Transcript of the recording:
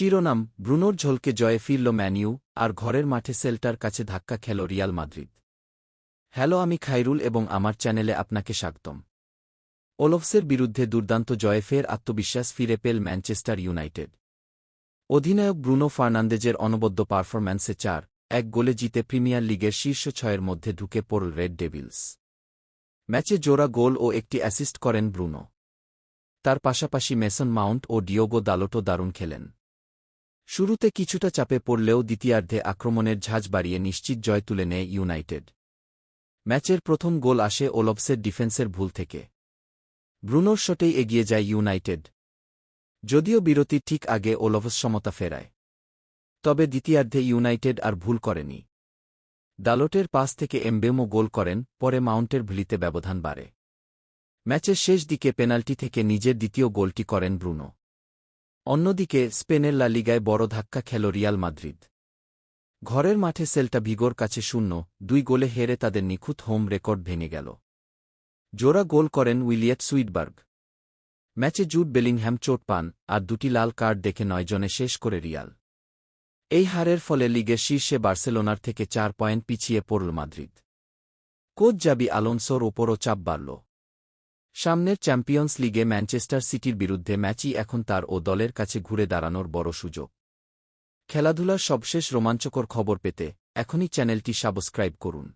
শিরোনাম, ব্রুনোর ঝোলকে জয়ে ফিরল ম্যানিউ আর ঘরের মাঠে সেল্টার কাছে ধাক্কা খেল রিয়াল মাদ্রিদ। হ্যালো, আমি খাইরুল এবং আমার চ্যানেলে আপনাকে স্বাগতম। ওলফসের বিরুদ্ধে দুর্দান্ত জয়ে ফের আত্মবিশ্বাস ফিরে পেল ম্যানচেস্টার ইউনাইটেড। অধিনায়ক ব্রুনো ফার্নান্দেজের অনবদ্য পারফরম্যান্সে চার, এক গোলে জিতে প্রিমিয়ার লিগের শীর্ষ ছয়ের মধ্যে ঢুকে পড়ল রেড ডেভিলস। ম্যাচে জোড়া গোল ও একটি অ্যাসিস্ট করেন ব্রুনো। তার পাশাপাশি মেসন মাউন্ট ও ডিওগো দালোটো দারুণ খেলেন। শুরুতে কিছুটা চাপে পড়লেও দ্বিতীয়ার্ধে আক্রমণের ঝাঁজ বাড়িয়ে নিশ্চিত জয় তুলে নেয় ইউনাইটেড। ম্যাচের প্রথম গোল আসে ওলভসের ডিফেন্সের ভুল থেকে। ব্রুনোর শটেই এগিয়ে যায় ইউনাইটেড। যদিও বিরতি ঠিক আগে ওলভস সমতা ফেরায়। তবে দ্বিতীয়ার্ধে ইউনাইটেড আর ভুল করেনি। দালোটের পাস থেকে এমবেমো গোল করেন, পরে মাউন্টের ভুলিতে ব্যবধান বাড়ে। ম্যাচের শেষ দিকে পেনাল্টি থেকে নিজের দ্বিতীয় গোলটি করেন ব্রুনো। অন্যদিকে, স্পেনের লা লিগায় বড় ধাক্কা খেল রিয়াল মাদ্রিদ। ঘরের মাঠে সেল্টা ভিগোর কাছে শূন্য, দুই গোলে হেরে তাদের নিখুঁত হোম রেকর্ড ভেঙে গেল। জোড়া গোল করেন উইলিয়াট সুইডবার্গ ম্যাচে জুট বেলিংহ্যাম চোট পান, আর দুটি লাল কার্ড দেখে নয়জনে শেষ করে রিয়াল। এই হারের ফলে লিগের শীর্ষে বার্সেলোনার থেকে চার পয়েন্ট পিছিয়ে পড়ল মাদ্রিদ। কোচ জাবি আলোনসোর ওপরও চাপ বাড়ল। সামনের চ্যাম্পিয়ন্স লিগে ম্যানচেস্টার সিটির বিরুদ্ধে ম্যাচই এখন তার ও দলের কাছে ঘুরে দাঁড়ানোর বড় সুযোগ। খেলাধুলার সবশেষ রোমাঞ্চকর খবর পেতে এখনই চ্যানেলটি সাবস্ক্রাইব করুন।